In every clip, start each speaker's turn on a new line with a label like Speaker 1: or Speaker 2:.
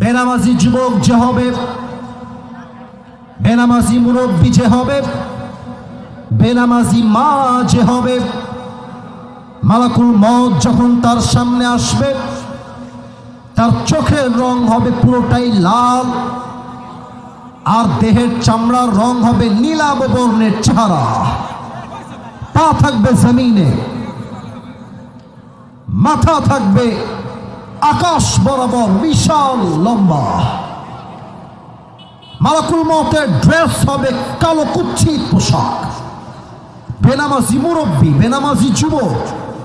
Speaker 1: বেনামাজি যুবক যে হবে, বেনামাজি মুরব্বী যে হবে, বেনামাজি মা যে হবে, মালাকুল মত যখন তার সামনে আসবে, তার চোখের রং হবে পুরোটাই লাল, আর দেহের চামড়ার রং হবে নীলাভ বর্ণের চেহারা। পা থাকবে জমিনে, মাথা থাকবে আকাশ বরাবর বিশাল লম্বা। মালাকুল মতের ড্রেস হবে কালো কুচ্ছিত পোশাক। বেনামাজি মুরব্বী, বেনামাজি যুবক,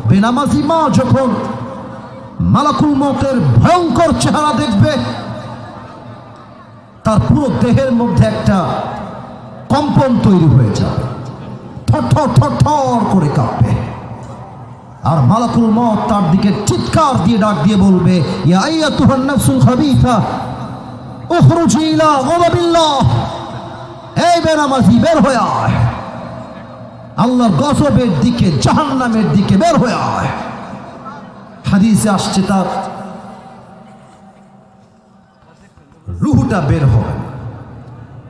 Speaker 1: বেনামাজি মা যখন মালাকুল মতের ভয়ঙ্কর চেহারা দেখবে, তার পুরো দেহের মধ্যে একটা কম্পন তৈরি হয়ে যাবে। থর থর থর থর করে কাঁপবে। আর মালাকুল মত তার দিকে চিৎকার দিয়ে ডাক দিয়ে বলবে, ইয়া এই বেনামাজি বের হয়ে আয়। গজবের দিকে, জাহান্নামের দিকে বের হয়ে আয়। হাদিসে আসছে তার রুহুটা বের হয়।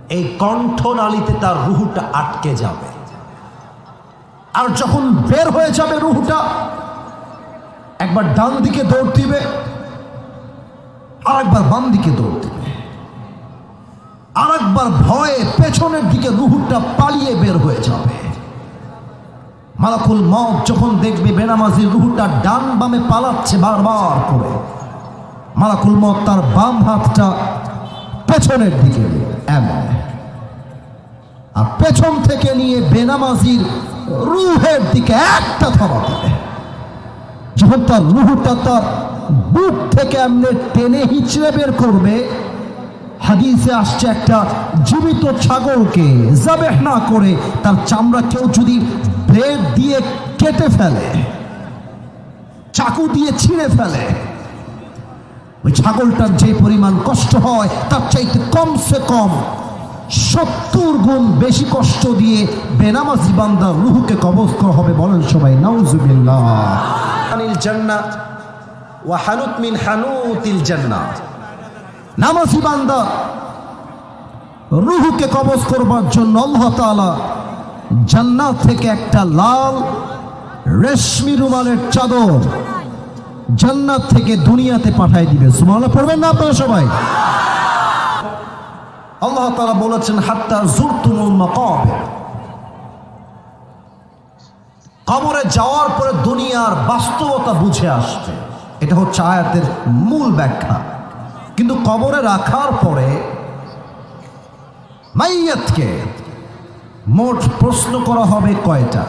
Speaker 1: এই কণ্ঠনালীতে তার রুহুটা আটকে যাবে। আর যখন বের হয়ে যাবে রুহুটা, একবার ডান দিকে দৌড় দিবে আর একবার বাম দিকে দৌড় দিবে। আর একবার ভয়ে পেছনের দিকে রুহুটা পালিয়ে বের হয়ে যাবে। মালাকুল মত যখন দেখবে বেনামাজির রুহুটা ডান বামে পালাচ্ছে বারবার করে, মালাকুল মত তার বাম হাতটা পেছনের দিকে এমন আর পেছন থেকে নিয়ে বেনামাজির রুহের দিকে একটা থাবা দেবে যখন তার রুহুটা তার বুক থেকে এমনি টেনে হিচড়ে বের করবে, হাদিসে আসছে একটা জীবিত ছাগলকে জাবেহ না করে তার চামড়া কেউ যদি ব্লেড দিয়ে কেটে ফেলে, চাকু দিয়ে ছিঁড়ে ফেলে, ওই ছাগলটার যে পরিমাণ কষ্ট হয়, তার চাইতে কমসে কম সত্তর গুণ বেশি কষ্ট দিয়ে বেনামাজি বান্দার রুহুকে কবজ করা হবে বলেন সবাই, নাউজুবিল্লাহ। মিন নামাজি বান্দা রুহুকে কবজ করবার জন্য আল্লাহ জান্নাত থেকে একটা লাল রেশমি রুমালের চাদর জান্নাত থেকে দুনিয়াতে পাঠাই দিবে। সুবহানাল্লাহ, পড়বেন না আপনারা সবাই? আল্লাহ তাআলা বলেছেন, হাত্তা জুরতুমুল মাকাবির। কবরে যাওয়ার পরে দুনিয়ার বাস্তবতা বুঝে আসবে। এটা হচ্ছে আয়াতের মূল ব্যাখ্যা। কিন্তু কবরে রাখার পরে মাইয়াতকে মোট প্রশ্ন করা হবে কয়টা?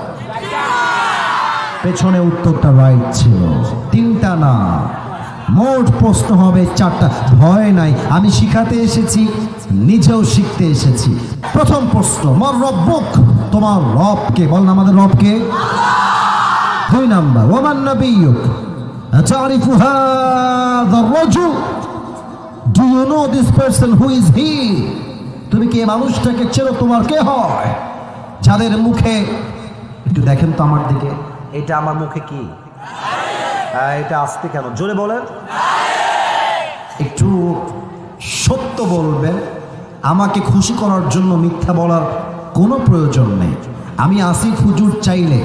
Speaker 1: পেছনে উত্তরটা রাইট ছিল। তিনটা না। মোট প্রশ্ন হবে চারটা ভয় নাই আমি শিখাতে এসেছি নিজেও শিখতে এসেছি প্রথম প্রশ্ন মর রব্বুক তোমার রবকে বল না আমাদের রবকে দুই number Oman নবিয়ুক تعرف هذا الرجل Do you know this person who is he? তুমি কি এই মানুষটাকে চেনো তোমার কে হয় যাদের মুখে একটু দেখেন তো আমার দিকে
Speaker 2: এটা আমার মুখে কি হ্যাঁ এটা আসতে কেন? জোরে বলেন।
Speaker 1: একটু সত্য বলবেন। আমাকে খুশি করার জন্য মিথ্যা বলার কোনো প্রয়োজন নেই। আমি আসিফ হুজুর চাইলে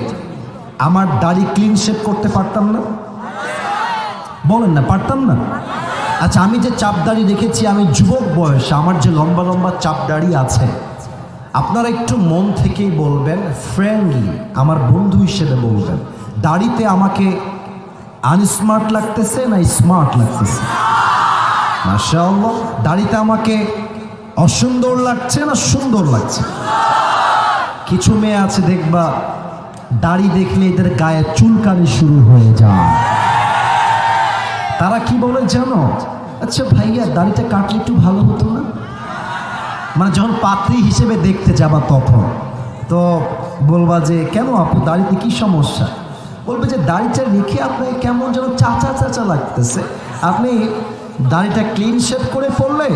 Speaker 1: আমার দাড়ি ক্লিন শেপ করতে পারতাম না। বলেন না, পারতাম না। আচ্ছা আমি যে চাপ দাড়ি রেখেছি আমি যুবক বয়সে আমার যে লম্বা লম্বা চাপ দাড়ি আছে, আপনারা একটু মন থেকেই বলবেন ফ্রেন্ডলি আমার বন্ধু হিসেবে বলবেন। দাড়িতে আমাকে আনস্মার্ট লাগতেছে না স্মার্ট লাগতেছে? মাশাআল্লাহ, দাড়িতে আমাকে অসুন্দর লাগছে না সুন্দর লাগছে? কিছু মেয়ে আছে দেখবা, দাড়ি দেখলে এদের গায়ে চুলকানি শুরু হয়ে যায়। তারা কি বলে জানো? আচ্ছা ভাইয়া, দাড়িটা কাটলে একটু ভালো হতো না? মানে যখন পাত্রী হিসেবে দেখতে যাবা তখন, তো বলবা যে, কেন আপু, দাড়িতে কি সমস্যা? বলবে যে, দাড়িটা রেখে আপনাকে কেমন যেন চাচা চাচা লাগতেছে। আপনি দাড়িটা ক্লিন শেপ করে পড়লে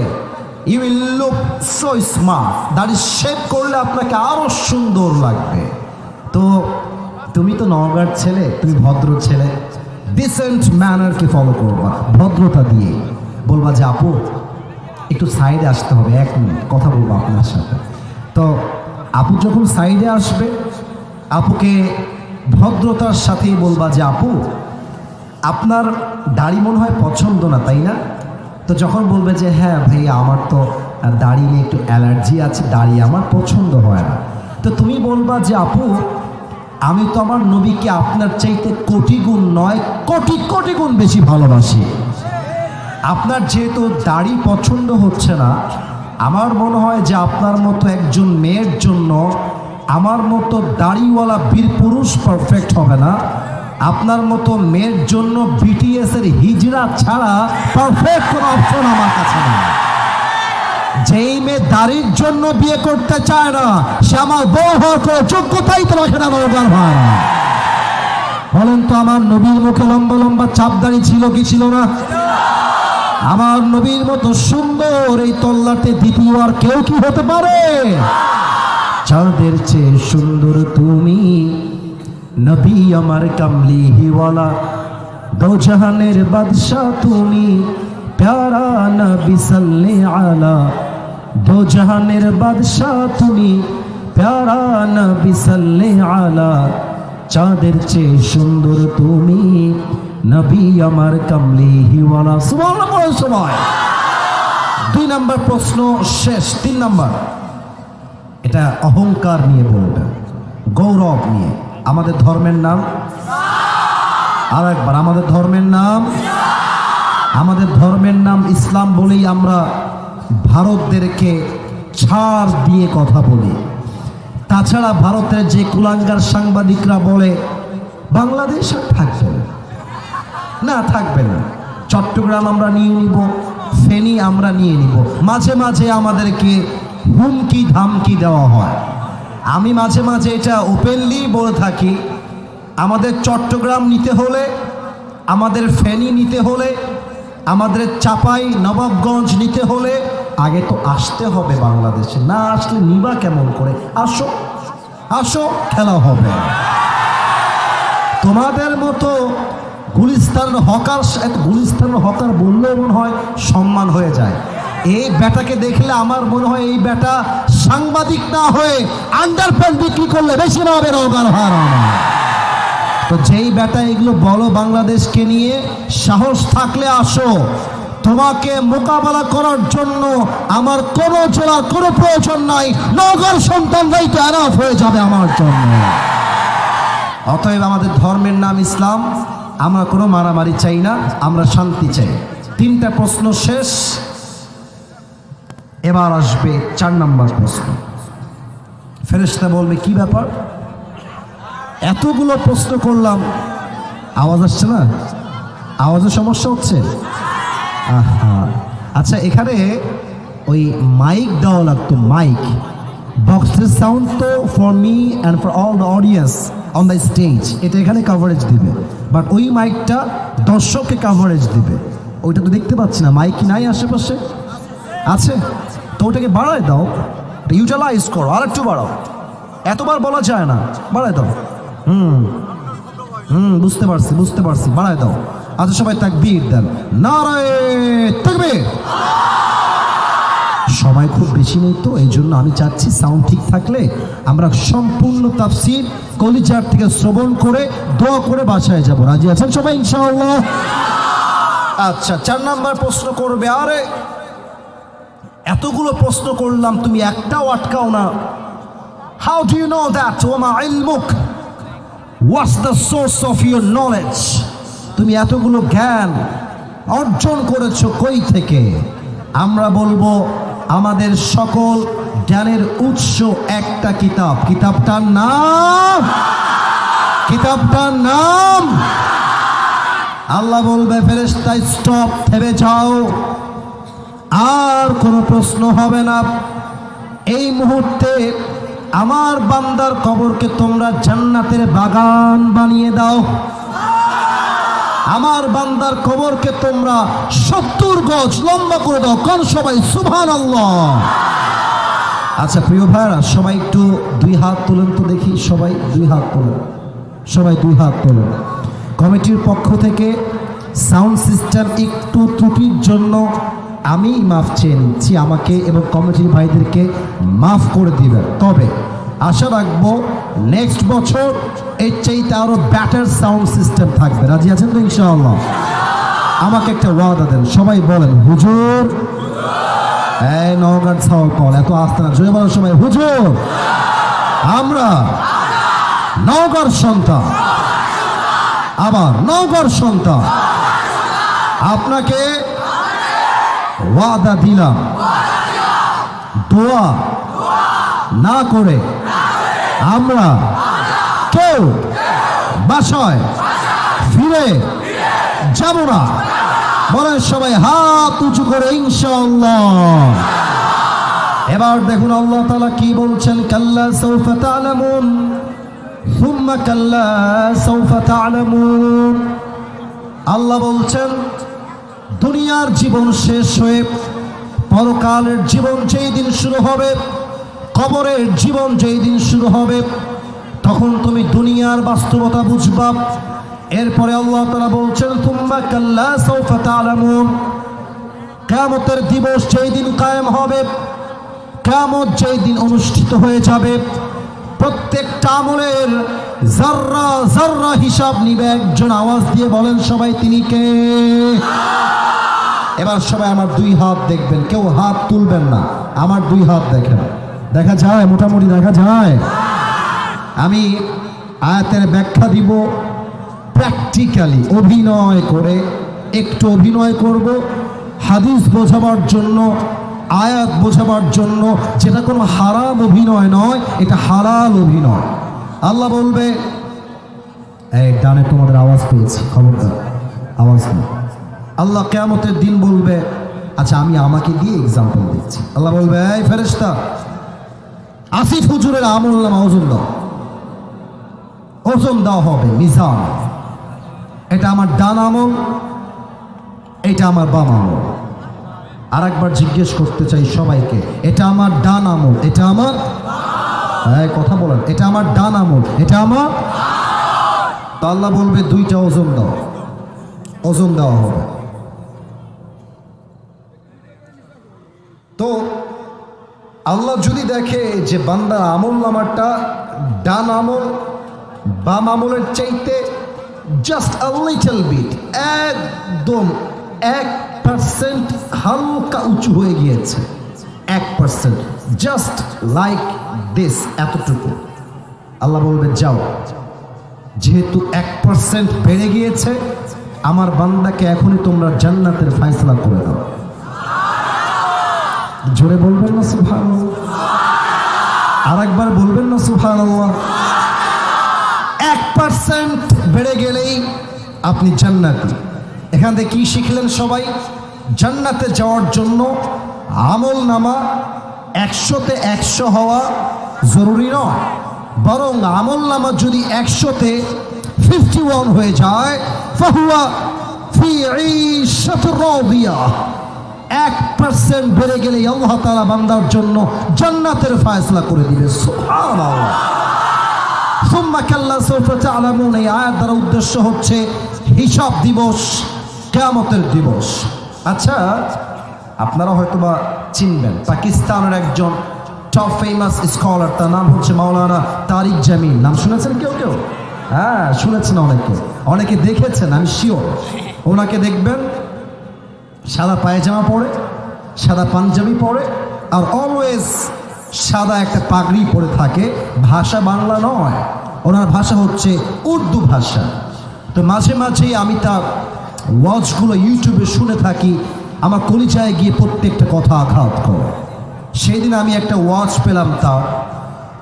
Speaker 1: you will look so smart দাড়ি শেপ করলে আপনাকে আরও সুন্দর লাগবে। তো তুমি তো নওগাঁর ছেলে, তুমি ভদ্র ছেলে। ডিসেন্ট ম্যানারকে ফলো করবা, ভদ্রতা দিয়ে। বলবা যে, আপু, একটু সাইডে আসতে হবে, এক মিনিট, কথা বলব আপনার সাথে। তো আপু যখন সাইডে আসবে, আপুকে ভদ্রতার সাথেই বলবা যে, আপু, আপনার দাড়ি মনে হয় পছন্দ না, তাই না? তো যখন বলবে যে হ্যাঁ ভাইয়া, আমার তো দাড়ি নিয়ে একটু অ্যালার্জি আছে, দাড়ি আমার পছন্দ হয় না। তো তুমি বলবা যে, আপু, আমি তো আমার নবীকে আপনার চাইতে কোটি গুণ নয়, কোটি কোটি গুণ বেশি ভালোবাসি। আপনার যেহেতু দাড়ি পছন্দ হচ্ছে না, আমার মনে হয় যে আপনার মতো একজন মেয়ের জন্য আমার মতো দাড়িওয়ালা বীর পুরুষ পারফেক্ট হবে না। আপনার মতো মেয়ের জন্য বিটিএস এর হিজড়া ছাড়া পারফেক্ট কোনো অপশন আমার কাছে নেই। যেই মেয়ে দাড়ির জন্য বিয়ে করতে চায় না, সে আমার বউ হওয়ার যোগ্যতাই তোমাকে না দরকার হয় বলেন তো, আমার নবীর মুখে লম্বা লম্বা চাপ দাড়ি ছিল কি ছিল না? আমার নবীর মতো সুন্দর এই তল্লাটে দ্বিতীয় আর কেউ কি হতে পারে? চাঁদের চেয়ে সুন্দর তুমি। নবী আমার কামলি হিওয়ালা দো জাহানের বাদশাহ তুমি। প্যারা নবী সাল্লে আলা দো জাহানের বাদশাহ তুমি। প্যারা নবী সাল্লে আলা, চাঁদের চেয়ে সুন্দর তুমি। নবী আমার কামলি হিওয়ালা সময় দুই নাম্বার প্রশ্ন শেষ, তিন নাম্বার। এটা অহংকার নিয়ে বলবেন গৌরব নিয়ে। আমাদের ধর্মের নাম? আর একবার, আমাদের ধর্মের নাম? আমাদের ধর্মের নাম ইসলাম বলেই আমরা ভারতদেরকে ছাড় দিয়ে কথা বলি। তাছাড়া ভারতের যে কুলাঙ্গার সাংবাদিকরা বলে, বাংলাদেশ আর থাকবে না। না, থাকবে না। চট্টগ্রাম আমরা নিয়ে নিব, ফেনী আমরা নিয়ে নিব। মাঝে মাঝে আমাদেরকে হুমকি ধামকি দেওয়া হয়। আমি মাঝে মাঝে এটা ওপেনলি বলে থাকি, আমাদের চট্টগ্রাম নিতে হলে, আমাদের ফেনী নিতে হলে, আমাদের চাপাই, নবাবগঞ্জ নিতে হলে, আগে তো আসতে হবে বাংলাদেশে। না আসলে নিবা কেমন করে? আসো আসো, খেলা হবে। তোমাদের মতো গুলিস্তানের হকার এত গুলিস্তানের হকার বললেও মনে হয় সম্মান হয়ে যায়। এই ব্যাটাকে দেখলে আমার মনে হয় এই ব্যাটা সাংবাদিক না হয়ে আন্ডার প্যান্ট বিক্রি করলে বেশি পাবে রোগার হার তো যেই ব্যাটা এগুলো বলো বাংলাদেশকে নিয়ে, সাহস থাকলে আসো। তোমাকে মোকাবেলা করার জন্য আমার কোনো চলার কোনো প্রয়োজন নাই। নগর সন্তানরাই তো এনাফ হয়ে যাবে আমার জন্য। অতএব আমাদের ধর্মের নাম ইসলাম। আমরা কোনো মারামারি চাই না, আমরা শান্তি চাই। তিনটা প্রশ্ন শেষ। এবার আসবে চার নম্বর প্রশ্ন। ফেরেশতা বলবে, কি ব্যাপার? এতগুলো প্রশ্ন করলাম, আওয়াজ আসছে না? আওয়াজের সমস্যা হচ্ছে? আচ্ছা এখানে ওই মাইক দেওয়া লাগতো মাইক বক্সের সাউন্ড তো for me and for all the audience on the stage এটা এখানে কাভারেজ দিবে। বাট ওই মাইকটা দর্শককে কাভারেজ দিবে। ওইটা তো দেখতে পাচ্ছি না মাইক কি নাই আশেপাশে? আছে? তো ওটাকে বাড়ায় দাও ইউটিলাইজ করো আর একটু বাড়াও। এতবার বলা যায় না, বাড়ায় দাও। হুম হুম, বুঝতে পারছি বুঝতে পারছি, বাড়ায় দাও। আচ্ছা সবাই তাকবীর দেন। নারায়ে তাকবীর। সময় খুব বেশি নেই তো এই জন্য আমি চাচ্ছি সাউন্ড ঠিক থাকলে আমরা সম্পূর্ণ তাফসির কলিজার থেকে শ্রবণ করে, দোয়া করে বাসায় যাব। রাজি আছেন সবাই, ইনশাআল্লাহ? আচ্ছা চার নাম্বার প্রশ্ন করবে, আরে এতগুলো প্রশ্ন করলাম, তুমি একটাও আটকাও না। How do you know that ওমা ইলমুক। What's the source of your knowledge তুমি এতগুলো জ্ঞান অর্জন করেছ কই থেকে? আমরা বলব, আমাদের সকল জ্ঞানের উৎস একটা কিতাব। কিতাবটার নাম? কিতাবটার নাম? আল্লাহ বলবে ফেরেস্তা স্টপ থেমে যাও। আর কোনো প্রশ্ন হবে না। এই মুহূর্তে আমার বান্দার কবরকে তোমরা জান্নাতের বাগান বানিয়ে দাও। আমার বান্দার কবরকে তোমরা সত্তর গজ লম্বা করে দাও। কোন সবাই? সুভান আচ্ছা প্রিয় ভাইরা সবাই একটু দুই হাত তোলেন তো দেখি সবাই দুই হাত তোলেন। সবাই দুই হাত তোলেন। কমিটির পক্ষ থেকে সাউন্ড সিস্টেম একটু ত্রুটির জন্য আমি মাফ চেয়ে নিচ্ছি আমাকে এবং কমিটির ভাইদেরকে মাফ করে দিবেন। তবে আশা রাখব নেক্সট বছর এর চাইতে আরও ব্যাটার সাউন্ড সিস্টেম থাকবে। রাজি আছেন তো ইনশাআল্লাহ? আমাকে একটা ওয়াদা দেন। সবাই বলেন, হুজুর। এই ছাওয়াল কল এত আসতে না জয় বলার সময় হুজুর। আমরা নওগাঁর সন্তান। আবার নওগাঁর সন্তান। আপনাকে ওয়াদা দিলাম। দোয়া না করে আমরা কেউ বাসায় ফিরে যাব না। বলেন সবাই হাত উঁচু করে, ইনশাআল্লাহ। এবার দেখুন আল্লাহ তাআলা কি বলছেন, কাল্লা সৌফা তা'লামুন সুম্মা কাল্লা সৌফা তা'লামুন আল্লাহ বলছেন দুনিয়ার জীবন শেষ হয়ে পরকালের জীবন যেই দিন শুরু হবে, কবরের জীবন যেই দিন শুরু হবে, তখন তুমি দুনিয়ার বাস্তবতা বুঝবা। এরপরে আল্লাহ তারা বলছেন তুম্মা কাল্লা সৌফা তা'লামুন কিয়ামতের দিবস যেই দিন কায়েম হবে, কিয়ামত যেই দিন অনুষ্ঠিত হয়ে যাবে। প্রত্যেকটা আমলের জাররা জাররা হিসাব নিবে, একজন আওয়াজ দিয়ে বলেন সবাই, তিনি কে? এবার সবাই আমার দুই হাত দেখবেন। কেউ হাত তুলবেন না, আমার দুই হাত দেখেন। দেখা যায়, মোটামুটি দেখা যায়। আমি আয়াতের ব্যাখ্যা দিব প্র্যাকটিক্যালি, অভিনয় করে, একটু অভিনয় করব, হাদিস বোঝাবার জন্য, আয়াত বোঝাবার জন্য। যেটা কোনো হারাম অভিনয় নয়, এটা হালাল অভিনয়। আল্লাহ বলবে, এই ডানে তোমাদের আওয়াজ পেয়েছি, খবরদার, আওয়াজ নেই। আল্লাহ কেয়ামতের দিন বলবে আচ্ছা আমি আমাকে দিয়ে এক্সাম্পল দিচ্ছি। আল্লাহ বলবে, এই ফেরেশতা, আসিফ হুজুরের আমল নামা ওজন দাও। ওজন দেওয়া হবে মিজান। এটা আমার ডান আমল, এটা আমার বাম আমল। আর একবার জিজ্ঞেস করতে চাই সবাইকে, এটা আমার ডান আমল, এটা আমার হ্যাঁ কথা বলেন। এটা আমার ডান আমল। এটা আমার তো আল্লাহ বলবে, দুইটা ওজন দাও। ওজন দেওয়া হবে। তো, আল্লাহ যদি দেখে যে বান্দার আমল নামারটা ডান আমল, বাম আমলের চাইতে জাস্ট আ লিটল বিট একদম এক পার্সেন্ট হালকা উঁচু হয়ে গিয়েছে। এক পার্সেন্ট জাস্ট লাইক দিস এতটুকু। আল্লাহ বলবে যাও। যেহেতু এক পার্সেন্ট বেড়ে গিয়েছে, আমার বান্দাকে এখনই তোমরা জান্নাতের ফায়সলা করে দাও। জোরে বলবেন না সুভান আর একবার বলবেন না সুভান এক পার্সেন্ট বেড়ে গেলেই আপনি জান্নাতি। এখান থেকে কি শিখলেন সবাই? জান্নাতে যাওয়ার জন্য আমল নামা একশোতে একশো হওয়া জরুরি নয়। বরং আমল নামা যদি একশোতে ফিফটি ওয়ান হয়ে যায়, ফাহুয়া এক পার্সেন্ট বেড়ে গেলে আল্লাহ বান্দার জন্য জান্নাতের ফায়সলা করে দিবে। দ্বারা উদ্দেশ্য হচ্ছে হিসাব দিবস, কেয়ামতের দিবস। আচ্ছা আপনারা হয়তোবা চিনবেন, পাকিস্তানের একজন টপ ফেমাস স্কলার তার নাম হচ্ছে মাওলানা তারিক জামিল। নাম শুনেছেন কেউ কেউ? হ্যাঁ শুনেছেন অনেকে। অনেকে দেখেছেন, আমি শিওর ওনাকে দেখবেন, সাদা পায়জামা পরে, সাদা পাঞ্জাবি পরে, আর অলওয়েজ সাদা একটা পাগড়ি পরে থাকে। ভাষা বাংলা নয়, ওনার ভাষা হচ্ছে উর্দু ভাষা। তো মাঝে মাঝেই আমি তার ওয়াজগুলো ইউটিউবে শুনে থাকি আমার কলিচায় গিয়ে প্রত্যেকটা কথা আঘাত করে। সেই দিন আমি একটা ওয়াজ পেলাম তা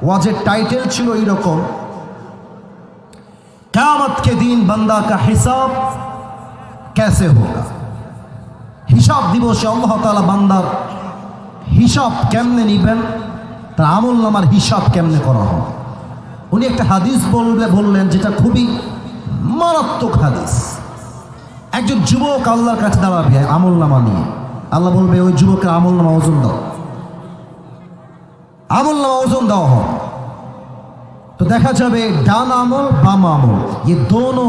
Speaker 1: ওয়াজের টাইটেল ছিল এইরকম কামতকে দিন বান্দা কা হিসাব ক্যাসে হোগা? হিসাব দিবসে আল্লাহ বান্দার হিসাব কেমনে নিবেন? তার আমল নামার হিসাব কেমনে করা হবে? উনি একটা হাদিস বললে বললেন যেটা খুবই মারাত্মক হাদিস। একজন যুবক আল্লাহর কাছে দাঁড়াবে আমল নামা নিয়ে। আল্লাহ বলবে, ওই যুবককে আমল নামা ওজন দাও। আমল নামা ওজন দেওয়া হয় তো দেখা যাবে ডান আমল, বাম আমল, এ দোনো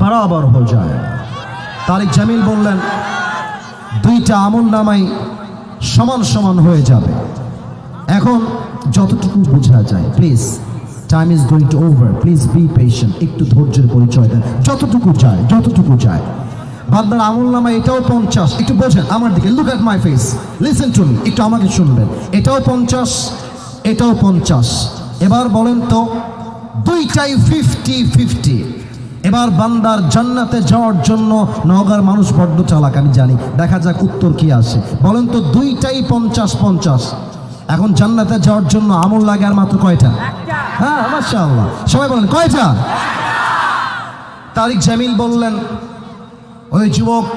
Speaker 1: বরাবর হয়ে যায়। তারিক জামিল বললেন, দুইটা আমল নামাই সমান সমান হয়ে যাবে। এখন যতটুকু বোঝা যায় please time is going to over please be patient একটু ধৈর্যের পরিচয় দেন। যতটুকু যায় যতটুকু যায় বান্দার আমল নামা, এটাও পঞ্চাশ। একটু বোঝেন আমার দিকে। Look at my face listen to me একটু আমাকে শুনবেন। এটাও পঞ্চাশ এটাও পঞ্চাশ। এবার বলেন তো, দুইটাই ফিফটি ফিফটি এবার বান্দার জান্নাতে যাওয়ার জন্য নওগাঁর মানুষ বড্ড চালাক, আমি জানি। দেখা যাক উত্তর কি আসে। বলেন তো, দুইটাই পঞ্চাশ পঞ্চাশ। এখন জান্নাতে যাওয়ার জন্য আমল লাগে আর মাত্র কয়টা? হ্যাঁ মাশাআল্লাহ। সবাই বলেন, কয়টা? তারিক জামিল বললেন, ওই যুবক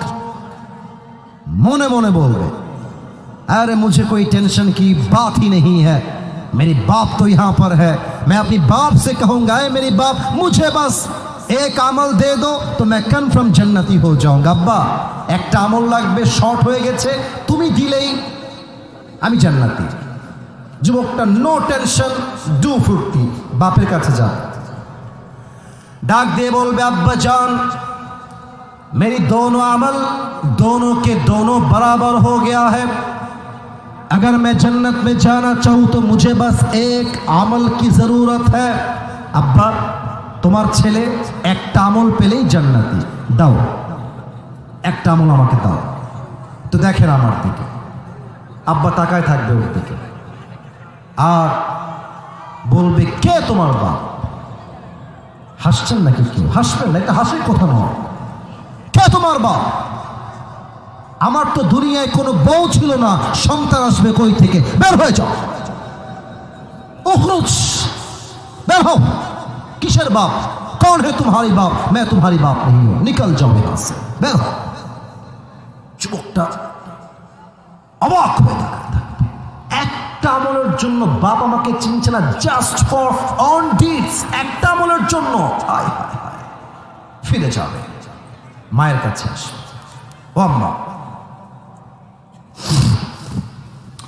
Speaker 1: মনে মনে বলবে अरे मुझे कोई टेंशन की बात ही नहीं है मेरी बाप तो यहाँ पर है मैं अपनी बाप से कहूँगा मेरी बाप मुझे बस এক আমল দে দো, তো ম্যা কনফার্ম জন্নতি হয়ে যাওঙ্গা। আব্বা, একটা আমল লাগবে, শর্ট হয়ে গেছে, তুমি দিলেই আমি জান্নাতি। যুবকটা নো টেনশন ডু ফুর্তি বাপের কাছে যা ডাক দিয়ে বলবে আব্বা জান मेरी दोनों अमल दोनों के दोनों बराबर हो गया है अगर मैं जन्नत में जाना चाहूँ तो मुझे बस एक আমল की ज़रूरत है আব্বা তোমার ছেলে একটা আমল পেলেই জান্নাতি দাও একটা আমল আমাকে দাও তো দেখেন আমার দিকে আব্বা তাকায় থাকবে ওর দিকে আর বলবে, কে তোমার বাপ? হাসছেন নাকি কেউ? হাসবেন না, এটা হাসির কথা নয়। কে তোমার বাপ? আমার তো দুনিয়ায় কোনো বউ ছিল না, সন্তান আসবে কই থেকে? বের হয়ে যাও। উখরুজ বের হও। কিসের বাপ? কন হে তোমারি বাপ? মে তোমারি বাপ নেই নিকল যাও মেরা সে। বের হও। যুবকটা অবাক হয়ে একটা আমলের জন্য বাপ আমাকে চিনছে না জাস্ট ফর অন ডিডস একটা আমলের জন্য হায় হায় হায় ফিরে যাবে মায়ের কাছে আসবে ও আম্মা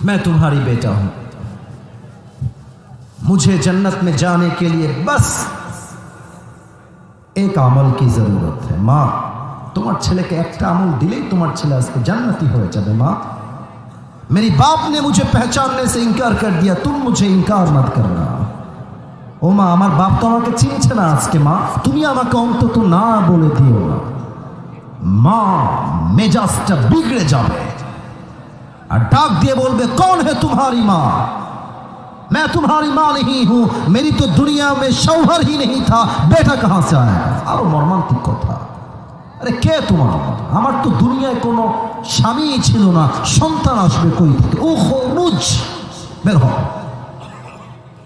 Speaker 1: मैं तुम्हारी बेटा हूं मुझे जन्नत में जाने के लिए बस एक আমল की जरूरत है মা তোমার ছেলেকে একটা আমল দিলেই তোমার ছেলে আজকে জান্নাতি হয়ে যাবে মা मेरी बाप ने मुझे पहचानने से इनकार कर दिया तुम मुझे इनकार मत करना ও মা আমার বাপ তো আমাকে চিনছে না আজকে মা তুমি আমাকে অন্তত না বলে দিও না মা মেজাজটা বিগড়ে যাবে আর ডাক দিয়ে বলবে कौन है तुम्हारी माँ मैं तुम्हारी माँ नहीं हूं मेरी तो दुनिया में शौहर ही नहीं था बेटा कहां से आया আরো মর্মান্তিক কথা আরে কে তোমার মা? আমার তো দুনিয়ায় কোনো স্বামী ছিল না সন্তান আসবে কই থেকে ও খরুজ বের হও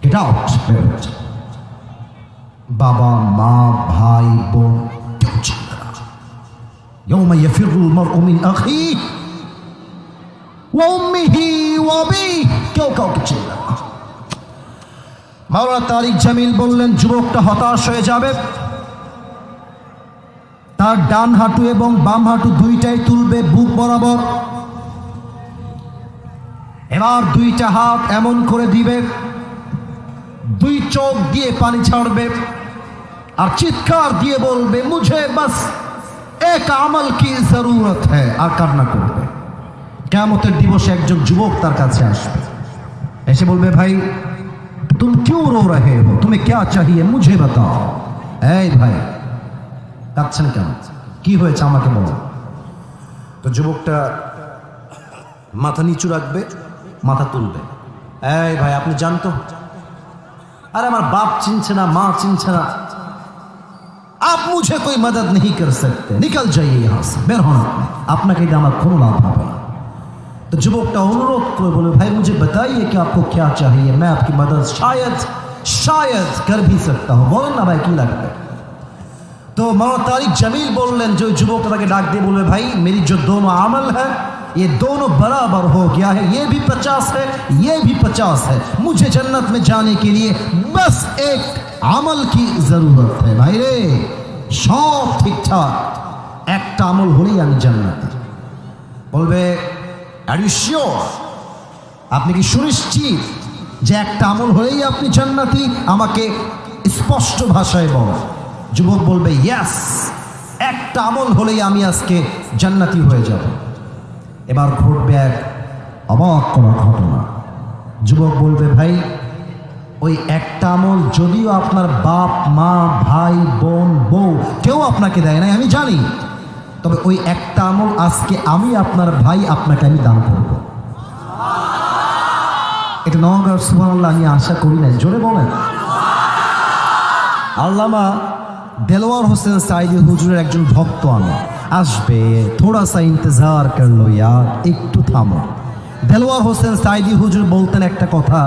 Speaker 1: গেট আউট বের হয়ে যাও। বাবা মা ভাই বোন কেউ চিনবে না يوم يفر المرء من أخيه وأمه وأبيه কেউ কাউকে চিনবে না মাওলানা তারিক জামিল বললেন যুবকটা হতাশ হয়ে যাবে তার ডান হাঁটু এবং বাম হাঁটু দুইটাই তুলবে বুক বরাবর এবার দুইটা হাত এমন করে দিবে দুই চোখ দিয়ে পানি ছাড়বে আর চিৎকার দিয়ে বলবে মুঝে বাস এক আমল কি জরুরত হ্যাঁ আর কান্না করবে কেমতের দিবসে একজন যুবক তার কাছে আসবে এসে বলবে ভাই तुम क्यों रो रहे हो तुम्हें क्या चाहिए मुझे बताओ এই ভাই কাঁদছেন কেন কি হয়েছে আমাকে বলো তো যুবকটা মাথা নিচু রাখবে মাথা তুলবে এই ভাই আপনি জানতো আরে আমার বাপ চিনছে না মা চিনছে না आप मुझे कोई मदद नहीं कर सकते निकल जाइए यहाँ से বের হন আপনি আপনাকে দিয়ে আমার কোনো লাভ হবে না तो যুবকটা অনুরোধ করে বলে भाई मुझे बताइए कि आपको क्या चाहिए मैं आपकी मदद शायद शायद कर भी सकता हूँ বলেন না ভাই কি লাগবে तो मौलाना तारिक जमील बोलन जो युवक के डाक दे बोले भाई मेरी जो दोनों अमल है ये दोनों बराबर हो गया है ये भी पचास है ये भी पचास है मुझे जन्नत में जाने के लिए बस एक আমল কি জরুরত है ভাই রে সব ঠিকঠাক একটা আমল হলেই আমি জান্নাতি বলবে আর ইউ শিওর আপনি কি সুনিশ্চিত যে একটা আমল হলেই আপনি জান্নাতি আমাকে স্পষ্ট ভাষায় বল যুবক বলবে ইয়াস একটা আমল হলেই আমি আজকে জান্নাতি হয়ে যাব। এবার ঘটবে এক অবাক কোনো ঘটনা। যুবক বলবে, ভাই, ওই একটা আমল যদিও আপনার বাপ, মা, ভাই, বোন, বউ, কেউ আপনাকে দেয় নাই, আমি জানি। তবে ওই একটা আমল আজকে আমি, আপনার ভাই, আপনাকে আমি দান করব। এটা নওগাঁর সুবহানাল্লাহ, আমি আশা করি নাই। জোরে বলেন। আল্লামা দেলোয়ার হোসেন সাইদি হুজুরের একজন ভক্ত আমি আসবে, থোড়া সা ইন্তজার করল ইয়ার, একটু থামো। দেলোয়ার হোসেন সাইদি হুজুর বলতেন একটা কথা